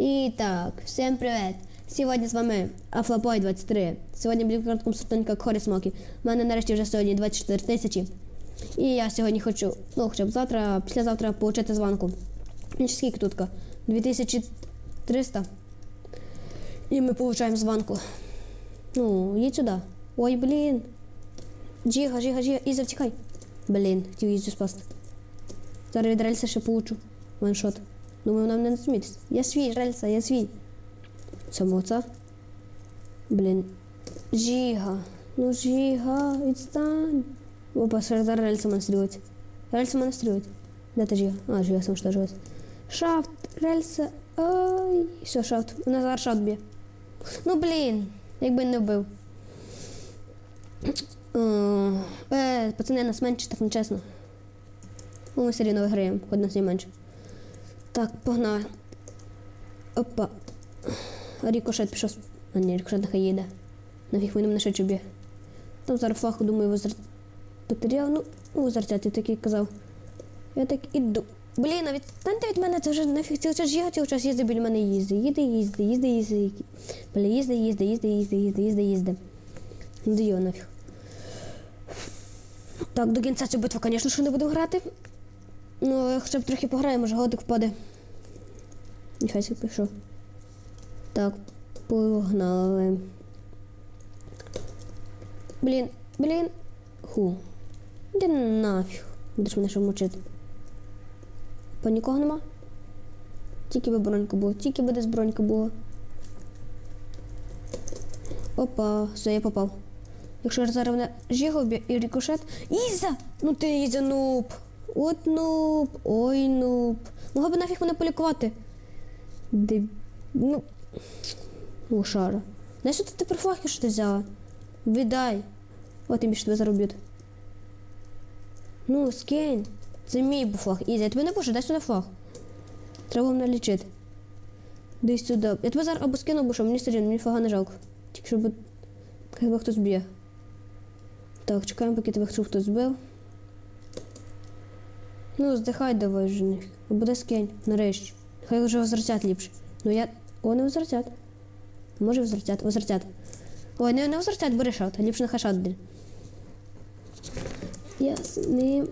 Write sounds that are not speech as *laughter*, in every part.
І так, всім привіт! Сьогодні з вами Афлопой 23. Сьогодні буду коротком сутенька Хорі Смокі. У мене нарешті вже сьогодні 24 тисячі. І я сьогодні хочу, ну хоча б завтра, післязавтра получити званку. Ну, скільки тут? 2300. І ми получаємо званку. Ну, їдь сюди. Ой, блін. Джіга, Джіга, Джіга, Іза, втікай. Блін, хотів Ізю спасти. Зараз від рельса ще получу. Ваншот. Думаю, нам не змітись. Я свій, рельса, я свій. Це. Блін. Жіга. Ну Жіга, відстань. Опа, зараз рельса мене стрілить. Рельса мене стрілить. Де ти Жіга? А, Жіга сам що живець. Шафт, рельса. Ай. Все, шафт. У нас зараз шафт б'є. Ну блін, якби не вбив. О, Е, пацани, нас менше, так нечесно. Ну, ми все рівно виграємо, хоч нас і менше. Так, погнали. Опа. Рікошет пішов. А ні, рікошет нехай їде. Нафіг він мене швидше б'є. Там зараз фаху, думаю, возр... потеряв. Ну, ну возвертя, такий казав. Я так іду. Блін, а відстаньте від мене, це вже нафіг цілий час їхав, цілий час їздить біля мене їзди. Їде, їзди, їзди, їзди. Бля, їзди, їзди, їзди, їзди, їзди, їзди, їзди. Іди його нафіг. Так, до кінця цю битву, звісно, що не буду грати. Ну, я хоча б трохи пограю, може годик впаде. Ніхай собі пішов. Так, погнали. Блін, блін. Ху. Де нафіг. Будеш мене ще мучити. По нікого нема? Тільки би бронька була, тільки би десь бронька була. Опа, все, я попав. Якщо зараз мене жіга і рикошет. Іза! Ну ти Іза, нуб! От нуб! Ой, нуб! Могла би нафіг мене полікувати. Де... Ну. Лошара. Знаєш, що ти тепер флахи, що ти взяла? Віддай. От тобі ж тебе зароб'ють. Ну, скинь. Це мій був флаг. Ізя, я тебе не пушу, дай сюди флаг. Треба мене лічити. Дай сюди. Я тебе зараз або скину, або що, мені сторін, мені флага не жалко. Тільки щоб тебе хтось б'є. Так, чекаємо, поки тебе хтось збив. Ну, здихай давай вже них. Або скинь, нарешті. Хай вже возвратять ліпше. Ну я. О, не возвратять. Може возвратять, возвратять. Ой, не, не возвратять, бери шат, ліпше на хашат дай. Я з ним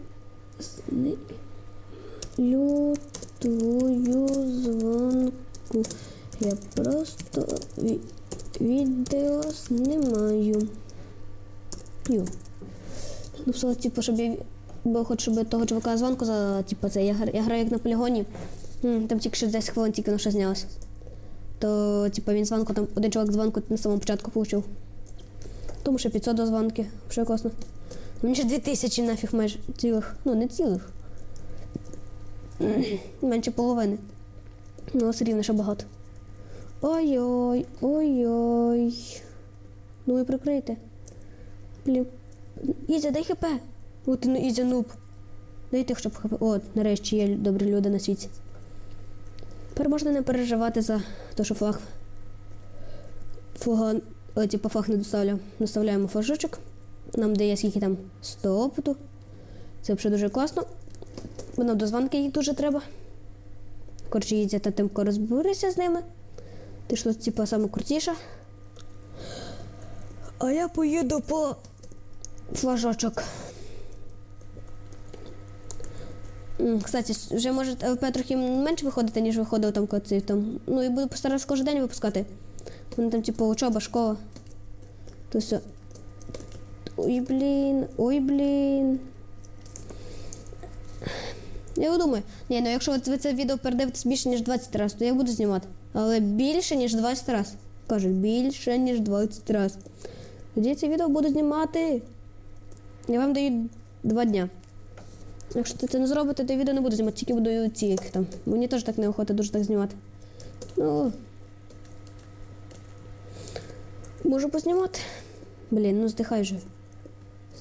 знімлю твою звонку. Я просто ві- відео знімаю. Ю. Ну, все, типу, щоб я бо хоч щоб того чувака звонку за типу, це я, я граю як на полігоні. Там тільки що 10 хвилин тільки на що знялось. То, типу, він звонку, там один чувак звонку на самому початку получив. Тому що 500 до звонки. Що класно. Мені ще 2000 нафіг майже цілих. Ну, не цілих. *clears throat* Менше половини. Ну, все рівно ще багато. Ой-ой, ой-ой. Ну і прикрийте. Блін. Ізя, дай хп. Ну Ізя нуб. Дайте хоча б хп. От, нарешті є добрі люди на світі. Тепер можна не переживати за те, що флаг. Флага, о, типу, флаг не доставляв. Доставляємо флажочок. Нам дає скільки там 100 опиту. Це взагалі дуже класно. Бо нам до званки їх дуже треба. Коротше, їдьте та тимко розберися з ними. Ти що, типу, саме крутіша. А я поїду по флажочок. Кстати, вже може ЛП трохи менше виходити, ніж виходив там коців. Там. Ну і буду постаратися кожен день випускати. Вони там, типу, учоба, школа. То все. Ой, блін, ой, блін. Я думаю, ні, ну якщо ви це відео передивитесь більше, ніж 20 разів, то я буду знімати. Але більше, ніж 20 разів. Кажуть, більше, ніж 20 разів. Тоді це відео буду знімати. Я вам даю два дня. Якщо ти це не зробите, то відео не буду знімати, тільки буду ці як там. Мені теж так неохота дуже так знімати. Ну. Можу познімати. Блін, ну здихай же.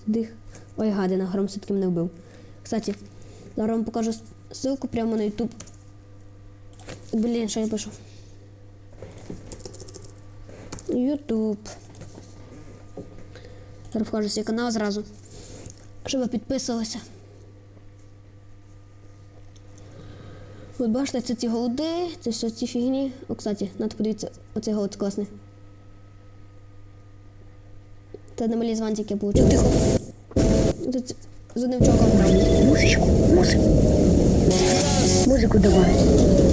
Здих. Ой, гадина, гром все-таки мене вбив. Кстати, зараз вам покажу ссылку прямо на YouTube. Блін, що я пишу? YouTube. Зараз вхожу свій канал зразу. Щоб ви підписувалися. От бачите, це ці голуди, це все ці фігні. О, кстати, надо подивіться, оцей голод класний. Це на малій званці, я получив. Тихо. Тут з одним чоком. Музычку, музыку. Музыку добавить.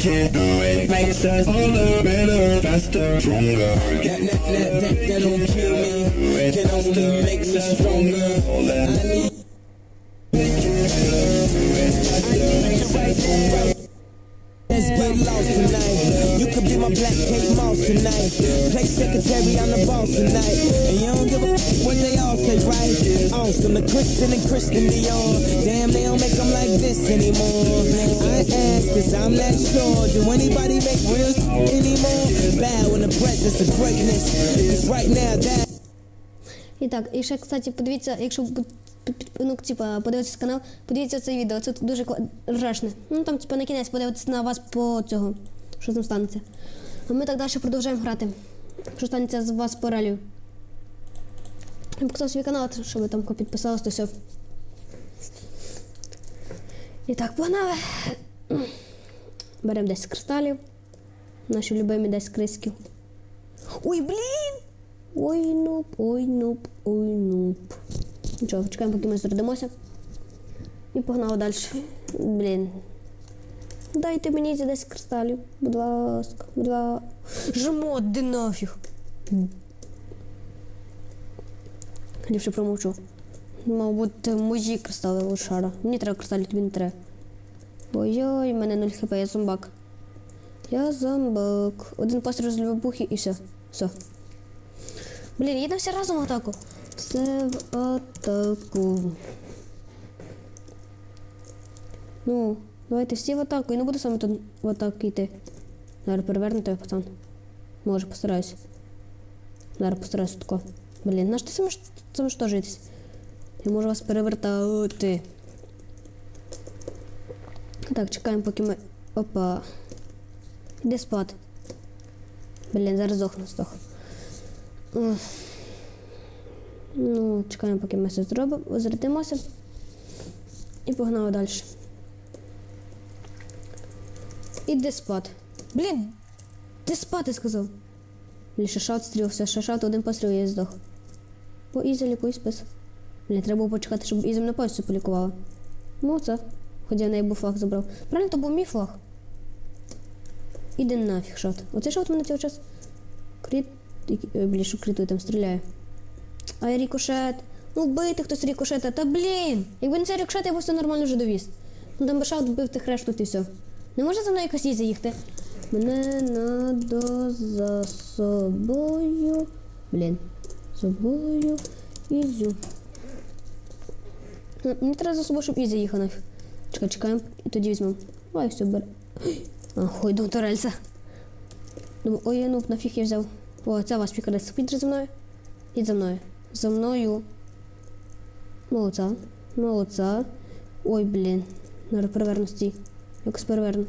can't do it. Makes us older, better, faster, stronger. That, that, that, that, that don't kill me. Can only make me stronger. get lost tonight. You could be my black Kate Moss tonight. Play secretary, I'm the boss tonight. And you don't give a f- what they all say, right? Awesome, the Christian and Christian Dior. Damn, they don't make them like this anymore. I ask, cause I'm not sure. Do anybody make real s- anymore? Bow in the presence of greatness. Cause right now, that. І так, і ще, кстати, подивіться, якщо бу- під- під- ну, типа, подивитися канал, подивіться це відео, це дуже кла- Ну там, типа, на кінець подивитися на вас по цього, що там станеться. А ми так далі продовжуємо грати. Що станеться з вас по ралію. Я показав свій канал, щоб ви там підписались, то все. І так, погнали. Беремо 10 кристалів. Наші любимі 10 крисків. Ой, блін! Ой, нуп, ой, нуп, ой, нуп. Нічого, чекаємо, поки ми зарядимося. І погнали далі. Блін. Дайте мені ці 10 кристалів. Будь ласка, будь ласка. Жмот, де нафіг. Ліпше промовчу. Мабуть, мої кристали у шара. Мені треба кристалів, тобі не треба. Ой-ой, в мене 0 хп, я зомбак. Я зомбак. Один постріл з любобухи і все. Все. Блін, їдемо всі разом в атаку. Все в атаку. Ну, давайте всі в атаку. Я не буду саме тут в атаку йти. Зараз перевернути, пацан. Може, постараюся. Зараз постараюся тако. Блін, наш ти саме ж саме ж житись. Я можу вас перевертати. Так, чекаємо, поки ми. Опа. Іди спати. Блін, зараз здохну, здох. Ну, чекаємо, поки ми все зробимо, зарядимося. І погнали далі. Іди спати. Блін, ти спати сказав. Блін, шашат стріл, шашат, один постріл я здох. По Ізі лікуй спис. Блін, треба було почекати, щоб Ізі мене повністю полікувала. Ну, це. Хоча я неї був флаг забрав. Правильно, то був мій флаг. Іди нафіг, шот. Оцей шот мене цього час. Кріт. Блін, що крітує там стріляє. Ай, рікошет. Ну вбити хтось рікошета. Та блін! Якби не цей рікошет, я б все нормально вже довіз. Ну там би шаут вбив тих решту і все. Не може за мною якось їздити їхати? Мене надо за собою. Блін. Собою. Ізю. Ну, Мені треба за собою, щоб Ізя їхав. Чекай, чекаємо і тоді візьмемо. Ой, все бере. *gasps* А, хой до Торельса. Думаю, ой, ну нафіг я взяв. О, це вас пікадець. Підри за мною. Їдь за мною. За мною. Молодця. Молодця. Ой, блін. Зараз переверну стій. Якось переверну.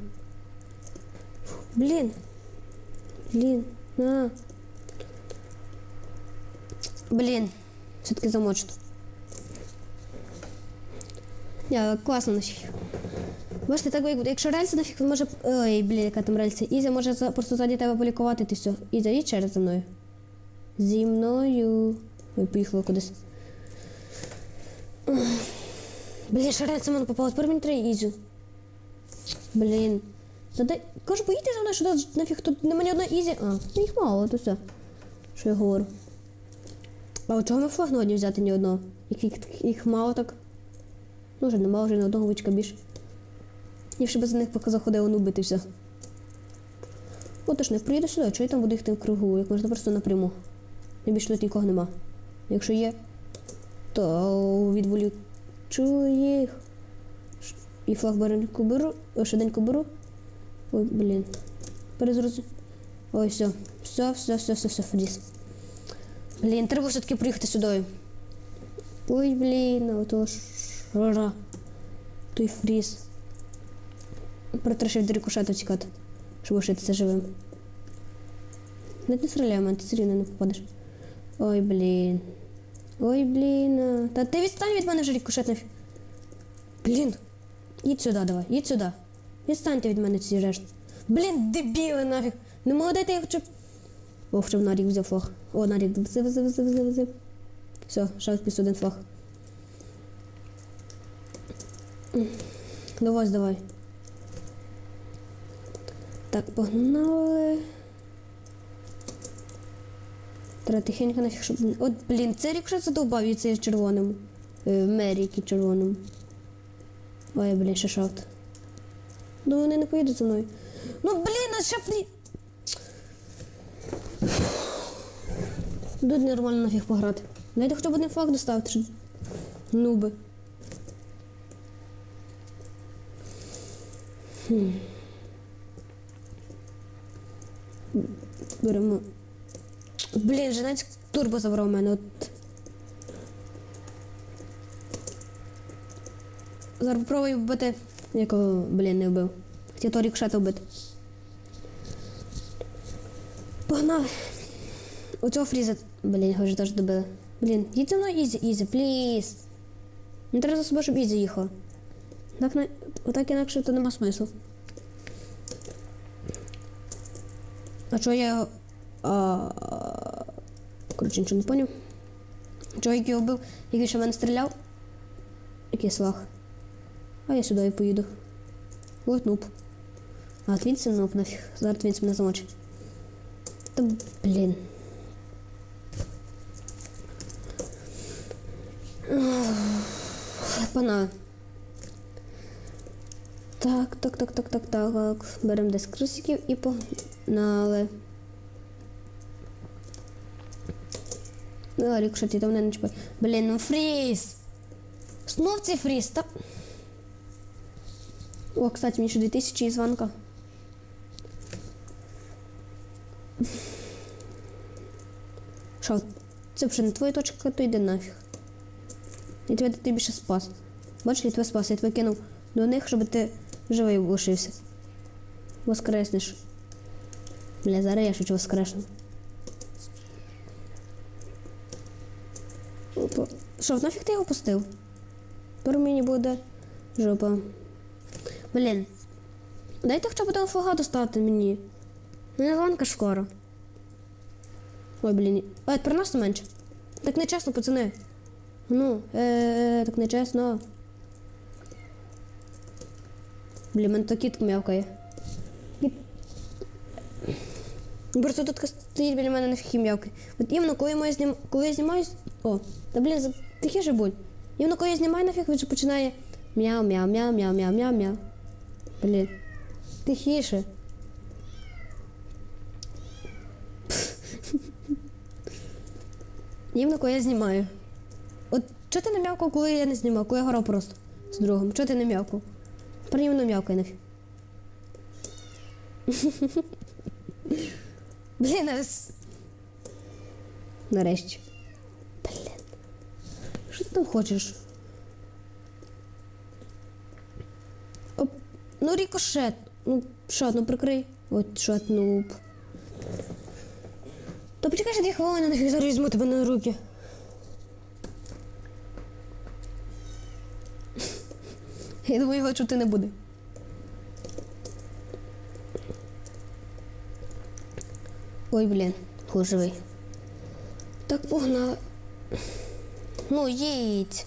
Блін. Блін. На. Блін. Все-таки замочу. Я класно нафіг. Бачите, так як, якщо рельси нафіг, він може. Ой, блін, яка там рельса. Ізя може просто ззаді тебе полікувати, ти все. Ізя, їдь через за мною. Зі мною. Ой, поїхала кудись. Блін, рельса мене попалась. Тепер мені треба Ізю. Блін. Задай. Кажу, поїдьте за мною, що нафіг тут нема ні одної Ізі. А, ну їх мало, то все. Що я говорю. А от чого ми флаг не взяти ні одного? Їх, їх, їх мало так. Ну, вже нема вже ні одного вичка більше. Я ще без них поки заходив ну бити все. О, точно, як приїду сюди, чого я там буду їхати в кругу, як можна просто напряму. І більше тут нікого нема. Якщо є, то відволічу їх. І флаг бареньку беру, швиденько беру. Ой, блін. Перезрозу. Ой, все. Все, все, все, все, все, фріз. Блін, треба все-таки приїхати сюди. Ой, блін, а ото жара. Той фріз. Протрашив до рикошету тікати, щоб лишитися живим. Навіть не стріляй, мене ти все рівно не попадеш. Ой, блін. Ой, блін. Та ти відстань від мене вже рикошет нафіг. Блін. їдь сюди давай, їдь сюди. Відстаньте від мене ці решти. Блін, дебіли нафіг. Не можу дати я хоча б. О, хоча б Нарік взяв флаг. О, Нарік взяв, взяв, взяв, взяв, взяв. Все, ще плюс один флаг. Ну ось давай. Так, погнали. Треба тихенько нафіг, щоб. От, блін, це рік що задовбав і цей червоним. Е, Меріки червоним. Ой, блін, ще шафт. Ну вони не поїдуть зі мною. Ну блін, а ще фрі. Тут нормально нафіг пограти. Дайте хоча б один флаг доставити. Нуби. Хм. Беремо. Блін, же навіть турбо забрав у мене. От. Зараз попробую вбити. Якого, блін, не вбив. Хотів то рікшета вбити. Погнали. Оцього фріза. Блін, його вже теж добили. Блін, їдь зі мною ізі, ізі, пліз. Не треба за собою, щоб ізі їхала. Так, на... Отак інакше то нема смислу. А чого я його. А... Коротше, нічого не поняв. Чого як його вбив, який ще в мене стріляв? Який слаг. А я сюди і поїду. От нуб. А от він нуб нафіг. Зараз він мене замочить. Та блін. Пана. Так, так, так, так, так, так. Беремо десь крисиків і погнали. Ну, якщо ти там не чіпай. Блін, ну фріз! Знов цей фріз, та. О, кстати, мені ще 2000 і звонка. Що, це вже не твоя точка, то йди нафіг. Я тебе більше спас. Бачиш, я тебе спас, я тебе кинув до них, щоб ти живий лишився. Воскреснеш. Бля, зараз я шучу воскресну. Що, нафіг ти його пустив? Тепер мені буде жопа. Блін. Дайте хоча б того флага достати мені. Не гонка ж скоро. Ой, блін. Ой, про нас менше. Так нечесно, пацани. Ну, е, так нечесно. Блін, мене то кітка м'явкає. Просто тут стоїть біля мене нафіг м'явки. От іменно коли я знім... коли я знімаю. О, та блін, тихіше будь. Іменно коли я знімаю нафіг, він же починає мяу мяу мяу мяу мяу мяу мяу Блін. Тихіше. Іменно коли я знімаю. От чого ти не м'явкав, коли я не знімав, коли я грав просто з другом? Чого ти не м'явкав? Приємно м'явкай нафіг. Блін, а Нарешті. Що хочеш? Оп. Ну, рікошет. Ну, шот, ну прикрий. От шот, ну. То почекай дві хвилини, нафіг зараз візьму тебе на руки. Я думаю, його чути не буде. Ой, блін, хужевий. Так погнали. Ну, їдь.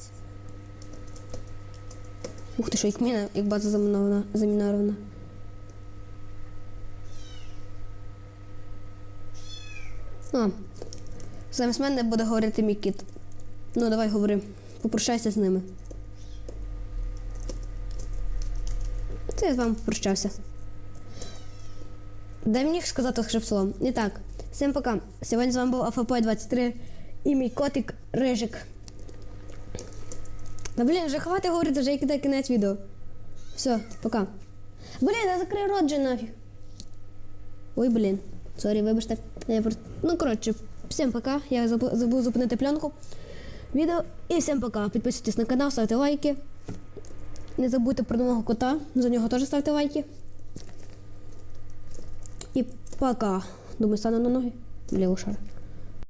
Ух ти що, як міна, як база замінована, замінована. А, замість мене буде говорити мій кіт. Ну, давай говори. Попрощайся з ними. Це я з вами попрощався. Дай мені сказати словом. І так, всім пока. Сьогодні з вами був АФП 23 і мій котик Рижик. Та блін, вже хватить говорити, вже кидає кінець відео. Все, пока. Блін, я закрив рот же нафіг. Ой, блін. Сорі, вибачте. Ну, коротше, всім пока. Я забув, зупинити пленку. Відео. І всім пока. Підписуйтесь на канал, ставте лайки. Не забудьте про нового кота. За нього теж ставте лайки. І пока. Думаю, стану на ноги. Ліву шар.